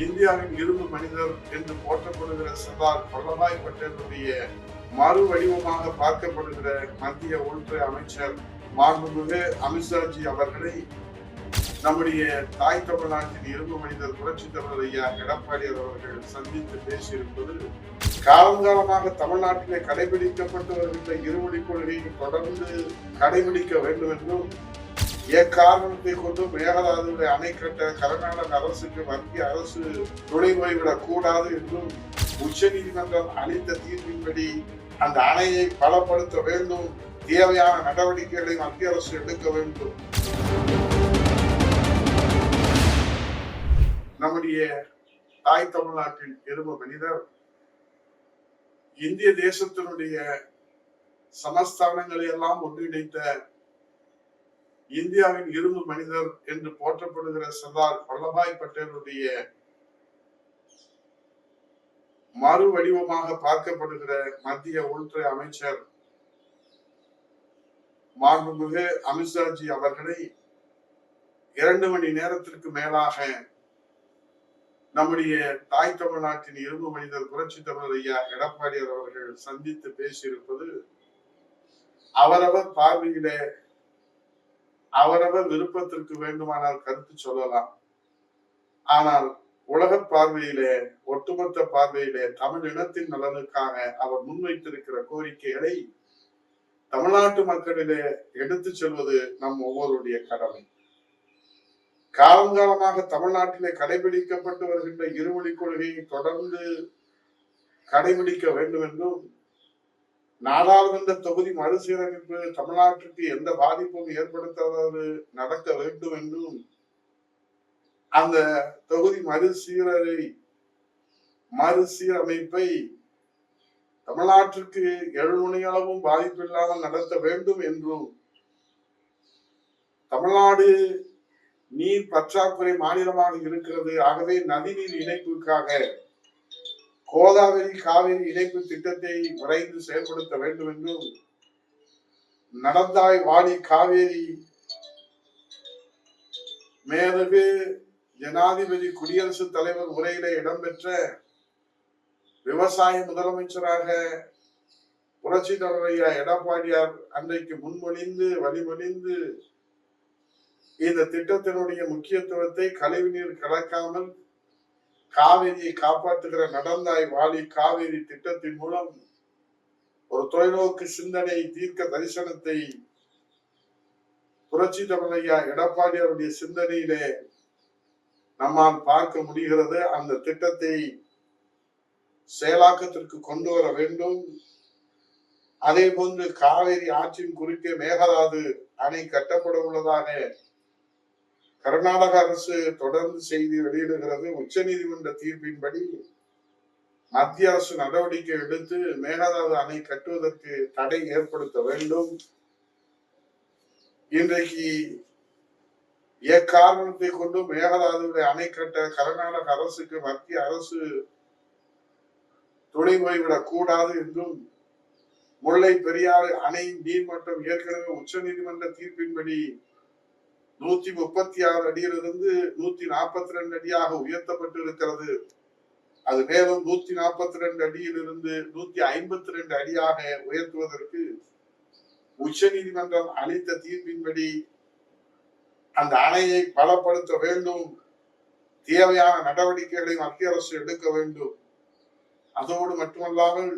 இந்தியாவின் இரும்பு மனிதர் என்று போற்றப்படுகிற சர்தார் வல்லபாய் பட்டேலுடைய மறு வடிவமாக பார்க்கப்படுகிற மத்திய உள்துறை அமைச்சர் மாண்புமிகு அமித்ஷாஜி அவர்களை நம்முடைய தாய் தமிழ்நாட்டின் இரும்பு மனிதர் புரட்சி தமிழர் ஐயா எடப்பாடியார் அவர்கள் சந்தித்து பேசியிருப்பது காலங்காலமாக தமிழ்நாட்டிலே கடைபிடிக்கப்பட்டு வருகின்ற இருமொழி கொள்கையை தொடர்ந்து கடைபிடிக்க வேண்டும் என்றும் எக்காரணத்தை கொண்டு மேகதாதுவை அணை கட்ட கர்நாடக அரசுக்கு மத்திய அரசு துணை போய்விடக் கூடாது என்றும் உச்ச நீதிமன்றம் அளித்த தீர்ப்பின்படி அந்த அணையை பலப்படுத்த வேண்டும் தேவையான நடவடிக்கைகளை மத்திய அரசு எடுக்க வேண்டும். நம்முடைய தாய் தமிழ்நாட்டின் எரும மனிதர் இந்திய தேசத்தினுடைய சமஸ்தானங்களை எல்லாம் ஒன்றிணைத்த இந்தியாவின் இரும்பு மனிதர் என்று போற்றப்படுகிற சர்தார் வல்லபாய் பட்டேலுடைய மறு வடிவமாக பார்க்கப்படுகிற மத்திய உள்துறை அமைச்சர் மாண்புமிகு அமித்ஷாஜி அவர்களை இரண்டு மணி நேரத்திற்கு மேலாக நம்முடைய தாய் தமிழ்நாட்டின் இரும்பு மனிதர் புரட்சி தமிழர் ஐயா எடப்பாடியார் அவர்கள் சந்தித்து பேசியிருப்பது அவரவர் பார்வையிட அவரவர் விருப்பத்திற்கு வேண்டுமானால் கருத்து சொல்லலாம். ஆனால் உலக பார்வையிலே ஒட்டுமொத்த பார்வையிலே தமிழ் இனத்தின் நலனுக்காக அவர் முன்வைத்திருக்கிற கோரிக்கைகளை தமிழ்நாட்டு மக்களிலே எடுத்து செல்வது நம் ஒவ்வொருடைய கடமை. காலங்காலமாக தமிழ்நாட்டிலே கடைபிடிக்கப்பட்டு வருகின்ற இருமொழி கொள்கையை தொடர்ந்து கடைபிடிக்க வேண்டும் என்றும் நாடாளுமன்ற தொகுதி மறுசீரமைப்பு தமிழ்நாட்டிற்கு எந்த பாதிப்பும் ஏற்படுத்தாதது நடக்க வேண்டும் என்றும் அந்த தொகுதி மறுசீரரை மறுசீரமைப்பை தமிழ்நாட்டிற்கு எழுமணியளவும் பாதிப்பில்லாமல் நடத்த வேண்டும் என்றும் தமிழ்நாடு நீர் பற்றாக்குறை மாநிலமாக இருக்கிறது. ஆகவே நதிநீர் இணைப்புக்காக கோதாவரி காவிரி இணைப்பு திட்டத்தை விரைந்து செயல்படுத்த வேண்டும் என்றும் நடந்தாய் வாடி காவேரி. மேலகு ஜனாதிபதி குடியரசுத் தலைவர் உரையில இடம்பெற்ற விவசாய முதலமைச்சராக புரட்சி தலைவரையா எடப்பாடியார் அன்றைக்கு முன்மொழிந்து வழிமொழிந்து இந்த திட்டத்தினுடைய முக்கியத்துவத்தை கழிவுநீர் கலக்காமல் காவிரியை காப்பாற்றுகிற நடந்தாய் வாலி காவிரி திட்டத்தின் மூலம் ஒரு தொலைநோக்கு சிந்தனை தீர்க்க தரிசனத்தை புரட்சி தமிழையா எடப்பாடியாருடைய சிந்தனையிலே நம்மால் பார்க்க முடிகிறது. அந்த திட்டத்தை செயலாக்கத்திற்கு கொண்டு வர வேண்டும். அதே போன்று காவிரி ஆற்றின் குறுக்கே மேகதாது அணை கட்டப்பட உள்ளதாக கர்நாடக அரசு தொடர்ந்து செய்தி வெளியிடுகிறது. உச்ச நீதிமன்ற தீர்ப்பின்படி மத்திய அரசு நடவடிக்கை எடுத்து மேகதாது அணை கட்டுவதற்கு தடை ஏற்படுத்த வேண்டும். இன்றைக்கு எக்காரணத்தை கொண்டு மேகதாதுவை அணை கட்ட கர்நாடக அரசுக்கு மத்திய அரசு துணை போய்விடக் கூடாது என்றும் முல்லை பெரியாறு அணை நீர்மட்டம் ஏற்கனவே உச்ச நீதிமன்ற தீர்ப்பின்படி நூத்தி முப்பத்தி ஆறு அடியிலிருந்து நூத்தி நாற்பத்தி ரெண்டு அடியாக உயர்த்தப்பட்டு இருக்கிறது அது மேலும் நூத்தி நாற்பத்தி ரெண்டு அடியிலிருந்து நூத்தி ஐம்பத்தி ரெண்டு அடியாக உயர்த்துவதற்கு உச்ச நீதிமன்றம் அளித்த தீர்ப்பின்படி அந்த அணையை பலப்படுத்த வேண்டும். தேவையான நடவடிக்கைகளை மத்திய அரசு எடுக்க வேண்டும். அதோடு மட்டுமல்லாமல்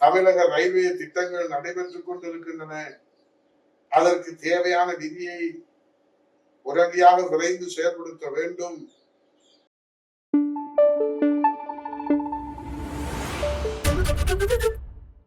தமிழக ரயில்வே திட்டங்கள் நடைபெற்றுக் கொண்டிருக்கின்றன. அதற்கு தேவையான நிதியை உடனடியாக விரைந்து செயல்படுத்த வேண்டும்